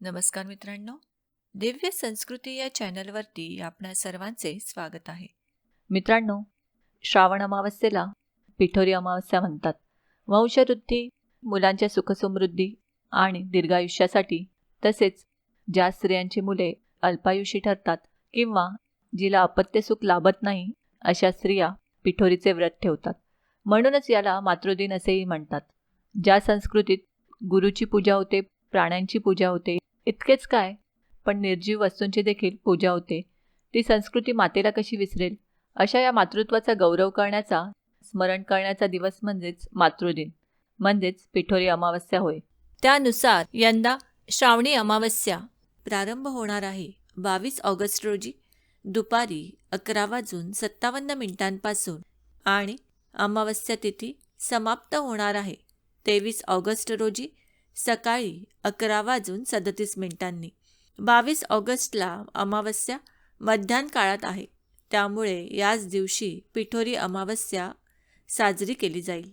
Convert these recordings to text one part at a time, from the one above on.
नमस्कार मित्रांनो. दिव्य संस्कृती या चॅनलवरती आपणा सर्वांचे स्वागत आहे. मित्रांनो श्रावण अमावस्येला पिठोरी अमावस्या म्हणतात. वंशवृद्धी मुलांच्या सुखसमृद्धी आणि दीर्घायुष्यासाठी तसेच ज्या स्त्रियांची मुले अल्पायुषी ठरतात किंवा जिला अपत्यसुख लाभत नाही अशा स्त्रिया पिठोरीचे व्रत ठेवतात. म्हणूनच याला मातृदिन असेही म्हणतात. ज्या संस्कृतीत गुरुची पूजा होते प्राण्यांची पूजा होते इतकेच काय? पण निर्जीव वस्तूंची देखील पूजा होते. ती संस्कृती मातेला कशी विसरेल? अशा या मातृत्वाचा गौरव करण्याचा स्मरण करण्याचा दिवस म्हणजेच मातृदिन म्हणजेच पिठोरी अमावस्या होय. त्यानुसार यंदा श्रावणी अमावस्या प्रारंभ होणार आहे. बावीस ऑगस्ट रोजी दुपारी अकरा वाजून सत्तावन्न मिनिटांपासून आणि अमावस्या तिथी समाप्त होणार आहे. तेवीस ऑगस्ट रोजी सकाळी अकरा वाजून सदतीस मिनिटांनी. बावीस ऑगस्टला अमावस्या मध्यान काळात आहे. त्यामुळे याच दिवशी पिठोरी अमावस्या साजरी केली जाईल.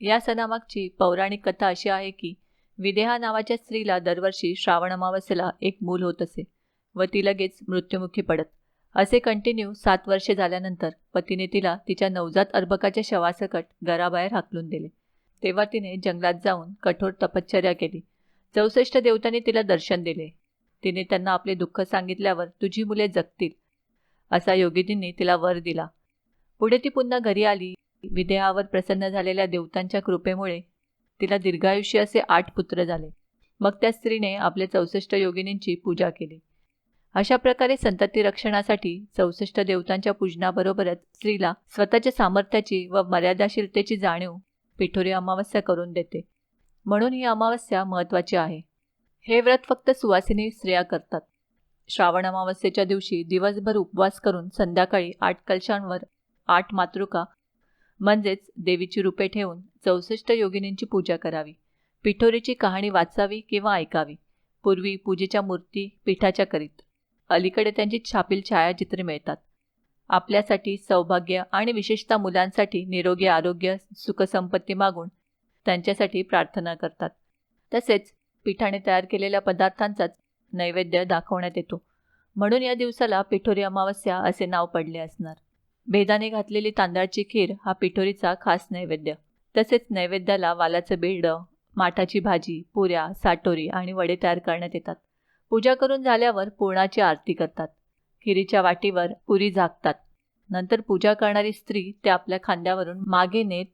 या सणामागची पौराणिक कथा अशी आहे की विदेहा नावाच्या स्त्रीला दरवर्षी श्रावण अमावस्येला एक मूल होत असे. व ती लगेच मृत्युमुखी पडत. असे कंटिन्यू सात वर्षे झाल्यानंतर पतीने तिला तिच्या नवजात अर्भकाच्या शवासकट घराबाहेर हाकलून दिले. तेव्हा तिने जंगलात जाऊन कठोर तपश्चर्या केली. चौसष्ट देवतांनी तिला दर्शन दिले. तिने त्यांना आपले दुःख सांगितल्यावर तुझी मुले जगतील असा योगिनींनी तिला वर दिला. पुढे ती पुन्हा घरी आली. विदेहावर प्रसन्न झालेल्या देवतांच्या कृपेमुळे तिला दीर्घायुष्य असे आठ पुत्र झाले. मग त्या स्त्रीने आपल्या चौसष्ट योगिनींची पूजा केली. अशा प्रकारे संतती रक्षणासाठी चौसष्ट देवतांच्या पूजनाबरोबरच स्त्रीला स्वतःच्या सामर्थ्याची व मर्यादाशीलतेची जाणीव पिठोरी अमावस्या करून देते. म्हणून ही अमावस्या महत्त्वाची आहे. हे व्रत फक्त सुवासिनी स्त्रिया करतात. श्रावण अमावस्येच्या दिवशी दिवसभर उपवास करून संध्याकाळी आठ कलशांवर आठ मातृका म्हणजेच देवीची रूपे ठेवून चौसष्ट योगिनींची पूजा करावी. पिठोरीची कहाणी वाचावी किंवा ऐकावी. पूर्वी पूजेच्या मूर्ती पिठाच्या करीत. अलीकडे त्यांची छापील छायाचित्रे मिळतात. आपल्यासाठी सौभाग्य आणि विशेषतः मुलांसाठी निरोगी आरोग्य सुखसंपत्ती मागून त्यांच्यासाठी प्रार्थना करतात. तसेच पिठाने तयार केलेल्या पदार्थांचाच नैवेद्य दाखवण्यात येतो. म्हणून या दिवसाला पिठोरी अमावस्या असे नाव पडले असणार. भेदाने घातलेली तांदळाची खीर हा पिठोरीचा खास नैवेद्य. तसेच नैवेद्याला वालाचं बिरडं माठाची भाजी पुऱ्या साटोरी आणि वडे तयार करण्यात येतात. पूजा करून झाल्यावर पूर्णाची आरती करतात. खिरीच्या वाटीवर पुरी झाकतात. नंतर पूजा करणारी स्त्री ते आपल्या खांद्यावरून मागे नेत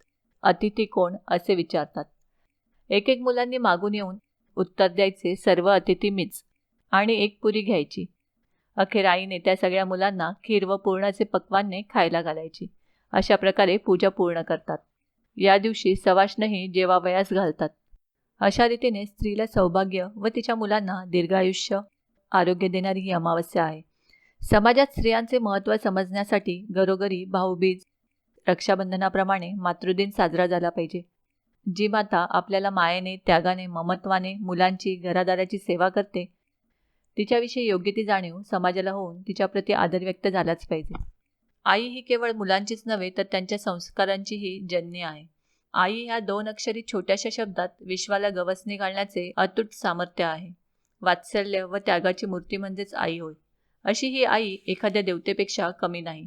अतिथी कोण असे विचारतात. एक एक मुलांनी मागून येऊन उत्तर द्यायचे सर्व अतिथी मीच आणि एक पुरी घ्यायची. अखेर आईने त्या सगळ्या मुलांना खीर व पूर्णाचे पक्वान्ने खायला घालायची. अशा प्रकारे पूजा पूर्ण करतात. या दिवशी सवाष्णही जेवावयास घालतात. अशा रीतीने स्त्रीला सौभाग्य व तिच्या मुलांना दीर्घायुष्य आरोग्य देणारी ही अमावस्या आहे. समाजात स्त्रियांचे महत्त्व समजण्यासाठी घरोघरी भाऊबीज रक्षाबंधनाप्रमाणे मातृदिन साजरा झाला पाहिजे. जी माता आपल्याला मायेने त्यागाने ममत्वाने मुलांची घरादाराची सेवा करते तिच्याविषयी योग्य ती जाणीव समाजाला होऊन तिच्याप्रती आदर व्यक्त झालाच पाहिजे. आई ही केवळ मुलांचीच नव्हे तर त्यांच्या संस्कारांचीही जन्य आहे. आई ह्या दोन अक्षरी छोट्याशा शब्दात विश्वाला गवसणी घालण्याचे अतूट सामर्थ्य आहे. वात्सल्य व त्यागाची मूर्ती म्हणजेच आई होय. अशी ही आई एखाद्या देवतेपेक्षा कमी नाही.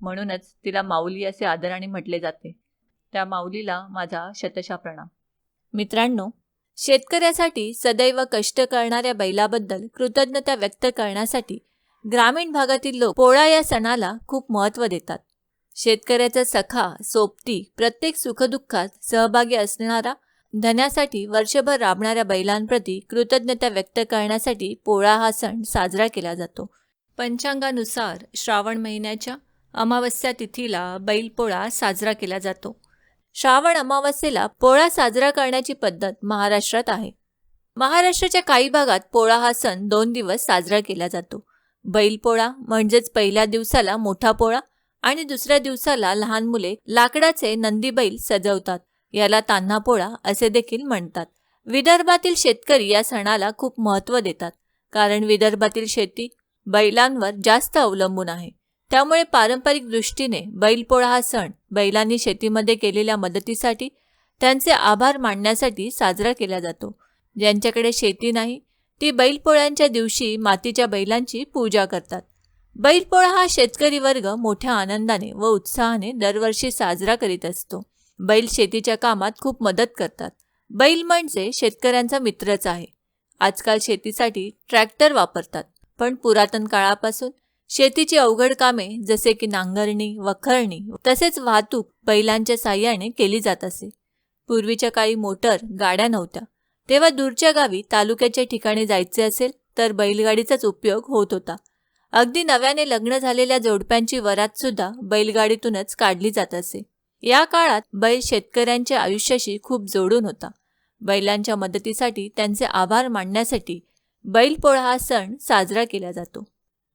म्हणूनच तिला माऊली असे आदराने म्हटले जाते. त्या माऊलीला माझा शतशा प्रणाम मित्रांनो शेतकऱ्यासाठी सदैव कष्ट करणाऱ्या बैलाबद्दल कृतज्ञता व्यक्त करण्यासाठी ग्रामीण भागातील लोक पोळा या सणाला खूप महत्त्व देतात. शेतकऱ्याचा सखा सोबती प्रत्येक सुखदुःखात सहभागी असणारा धन्यासाठी वर्षभर राबणाऱ्या बैलांप्रती कृतज्ञता व्यक्त करण्यासाठी पोळा हा सण साजरा केला जातो. पंचांगानुसार श्रावण महिन्याच्या अमावस्या तिथीला बैलपोळा साजरा केला जातो. श्रावण अमावस्येला पोळा साजरा करण्याची पद्धत महाराष्ट्रात आहे. महाराष्ट्राच्या काही भागात पोळा हा सण दोन दिवस साजरा केला जातो. बैलपोळा म्हणजेच पहिल्या दिवसाला मोठा पोळा आणि दुसऱ्या दिवसाला लहान मुले लाकडाचे नंदी बैल सजवतात. याला तान्हा पोळा असे देखील म्हणतात. विदर्भातील शेतकरी या सणाला खूप महत्त्व देतात. कारण विदर्भातील शेती बैलांवर जास्त अवलंबून आहे. त्यामुळे पारंपरिक दृष्टीने बैलपोळा हा सण बैलांनी शेतीमध्ये केलेल्या मदतीसाठी त्यांचे आभार मानण्यासाठी साजरा केला जातो. ज्यांच्याकडे शेती नाही ती बैलपोळ्यांच्या दिवशी मातीच्या बैलांची पूजा करतात. बैलपोळा हा शेतकरी वर्ग मोठ्या आनंदाने व उत्साहाने दरवर्षी साजरा करीत असतो. बैल शेतीच्या कामात खूप मदत करतात. बैल म्हणजे शेतकऱ्यांचा मित्रच आहे. आजकाल शेतीसाठी ट्रॅक्टर वापरतात. पण पुरातन काळापासून शेतीची अवघड कामे जसे की नांगरणी वखरणी तसेच वाहतूक बैलांच्या साह्याने केली जात असे. पूर्वीच्या काळी मोटर गाड्या नव्हत्या. तेव्हा दूरच्या गावी तालुक्याच्या ठिकाणी जायचे असेल तर बैलगाडीचाच उपयोग होत होता. अगदी नव्याने लग्न झालेल्या जोडप्यांची वरात सुद्धा बैलगाडीतूनच काढली जात असे. या काळात बैल शेतकऱ्यांच्या आयुष्याशी खूप जोडून होता. बैलांच्या मदतीसाठी त्यांचे आभार मानण्यासाठी बैलपोळा हा सण साजरा केला जातो.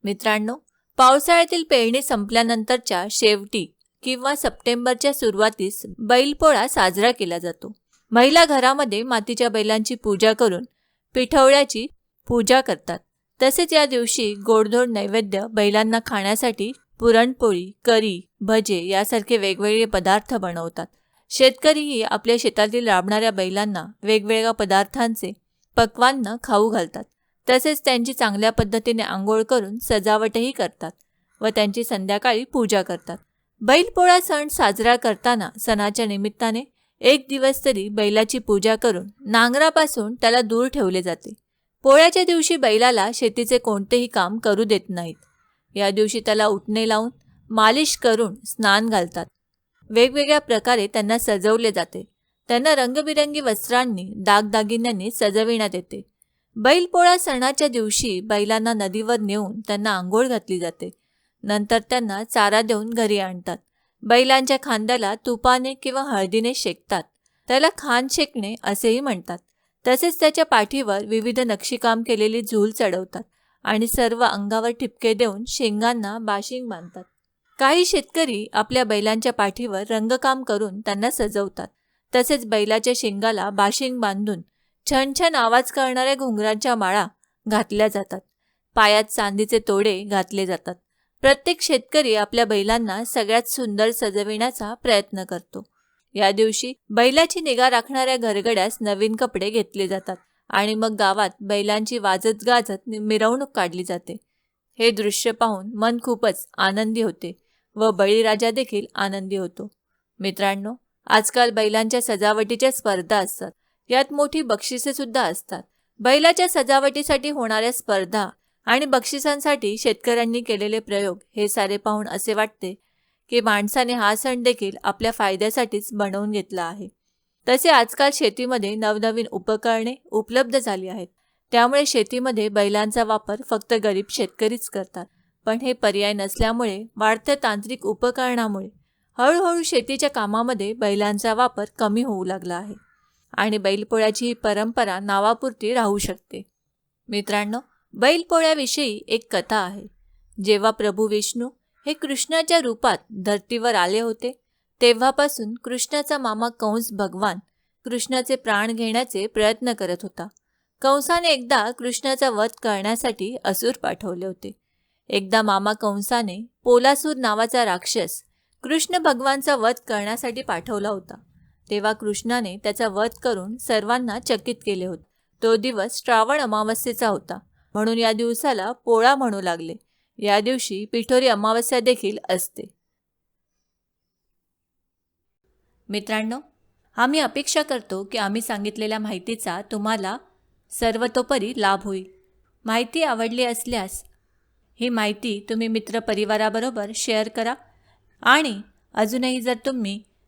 मित्रांनो पावसाळ्यातील पेरणी संपल्यानंतरच्या शेवटी किंवा सप्टेंबरच्या सुरुवातीस बैलपोळा साजरा केला जातो. महिला घरामध्ये मातीच्या बैलांची पूजा करून पिठवळ्याची पूजा करतात. तसेच या दिवशी गोडधोड नैवेद्य बैलांना खाण्यासाठी पुरणपोळी करी भजे यासारखे वेगवेगळे पदार्थ बनवतात. शेतकरीही आपल्या शेतातील राबणाऱ्या बैलांना वेगवेगळ्या पदार्थांचे पक्वान्न खाऊ घालतात. तसेच त्यांची चांगल्या पद्धतीने आंघोळ करून सजावटही करतात व त्यांची संध्याकाळी पूजा करतात. बैलपोळा सण साजरा करताना सणाच्या निमित्ताने एक दिवस तरी बैलाची पूजा करून नांगरापासून त्याला दूर ठेवले जाते. पोळ्याच्या दिवशी बैलाला शेतीचे कोणतेही काम करू देत नाहीत. या दिवशी त्याला उठणे लावून मालिश करून स्नान घालतात. वेगवेगळ्या प्रकारे त्यांना सजवले जाते. त्यांना रंगबिरंगी वस्त्रांनी दागदागिन्यांनी सजविण्यात येते. बैलपोळा सणाच्या दिवशी बैलांना नदीवर नेऊन त्यांना आंघोळ घातली जाते. नंतर त्यांना चारा देऊन घरी आणतात. बैलांच्या खांद्याला तुपाने किंवा हळदीने शेकतात. त्याला खांद शेकणे असेही म्हणतात. तसेच त्याच्या पाठीवर विविध नक्षीकाम केलेली झूल चढवतात आणि सर्व अंगावर ठिपके देऊन शेंगांना बाशिंग बांधतात. काही शेतकरी आपल्या बैलांच्या पाठीवर रंगकाम करून त्यांना सजवतात. तसेच बैलाच्या शेंगाला बाशिंग बांधून छन छन आवाज करणाऱ्या घुंगरांच्या माळा घातल्या जातात. पायात चांदीचे तोडे घातले जातात. प्रत्येक शेतकरी आपल्या बैलांना सगळ्यात सुंदर सजविण्याचा प्रयत्न करतो. या दिवशी बैलाची निगा राखणाऱ्या घरगड्यास नवीन कपडे घेतले जातात आणि मग गावात बैलांची वाजत गाजत मिरवणूक काढली जाते. हे दृश्य पाहून मन खूपच आनंदी होते व बळीराजा देखील आनंदी होतो. मित्रांनो आजकाल बैलांच्या सजावटीच्या स्पर्धा असतात. यात मोठी बक्षिसे सुद्धा असतात. बैलाच्या सजावटीसाठी होणाऱ्या स्पर्धा आणि बक्षिसांसाठी शेतकऱ्यांनी केलेले प्रयोग हे सारे पाहून असे वाटते की माणसाने हा सण देखील आपल्या फायद्यासाठीच बनवून घेतला आहे. तसे आजकाल शेतीमध्ये नवनवीन उपकरणे उपलब्ध झाली आहेत. त्यामुळे शेतीमध्ये बैलांचा वापर फक्त गरीब शेतकरीच करतात. पण हे पर्याय नसल्यामुळे वाढत्या तांत्रिक उपकरणामुळे हळूहळू शेतीच्या कामामध्ये बैलांचा वापर कमी होऊ लागला आहे. आणि बैलपोळ्याची ही परंपरा नावापुरती राहू शकते. मित्रांनो बैलपोळ्याविषयी एक कथा आहे. जेव्हा प्रभू विष्णू हे कृष्णाच्या रूपात धर्तीवर आले होते तेव्हापासून कृष्णाचा मामा कंस भगवान कृष्णाचे प्राण घेण्याचे प्रयत्न करत होता. कंसाने एकदा कृष्णाचा वध करण्यासाठी असुर पाठवले होते. एकदा मामा कंसाने पोलासूर नावाचा राक्षस कृष्ण भगवानचा वध करण्यासाठी पाठवला होता. तेव्हा कृष्णाने त्याचा वध करून सर्वांना चकित केले होते. तो दिवस श्रावण अमावस्येचा होता. म्हणून या दिवसाला पोळा म्हणू लागले. या दिवशी पिठोरी अमावस्या देखील असते. मित्रांनो आम्ही अपेक्षा करतो की आम्ही सांगितलेल्या माहितीचा तुम्हाला सर्वतोपरी लाभ होईल. माहिती आवडली असल्यास ही माहिती तुम्ही मित्रपरिवाराबरोबर शेअर करा. आणि अजूनही जर तुम्ही